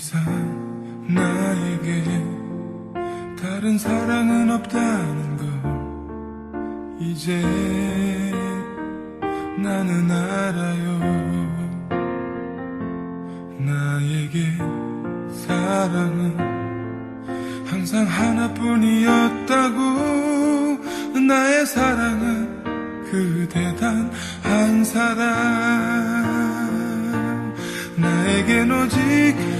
이상 나에게 다른 사랑은 없다는 걸 이제 나는 알아요. 나에게 사랑은 항상 하나뿐이었다고. 나의 사랑은 그대 단 한 사람. 나에겐 오직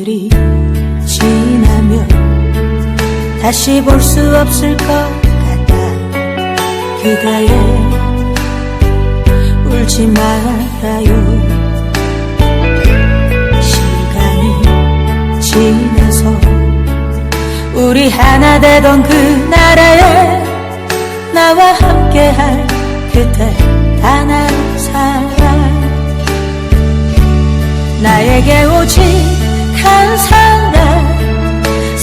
오늘이 지나면 다시 볼 수 없을 것 같다 그대의 울지 말아요. 시간이 지나서 우리 하나 되던 그날에 나와 함께할 그대 단한 사람 나에게 사람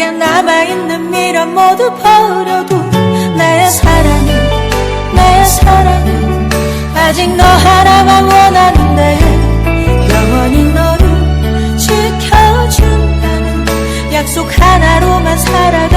내게 남아있는 미련 모두 버려도 내 사랑은 내 사랑은 아직 너 하나만 원하는데 영원히 너를 지켜준다는 약속 하나로만 살아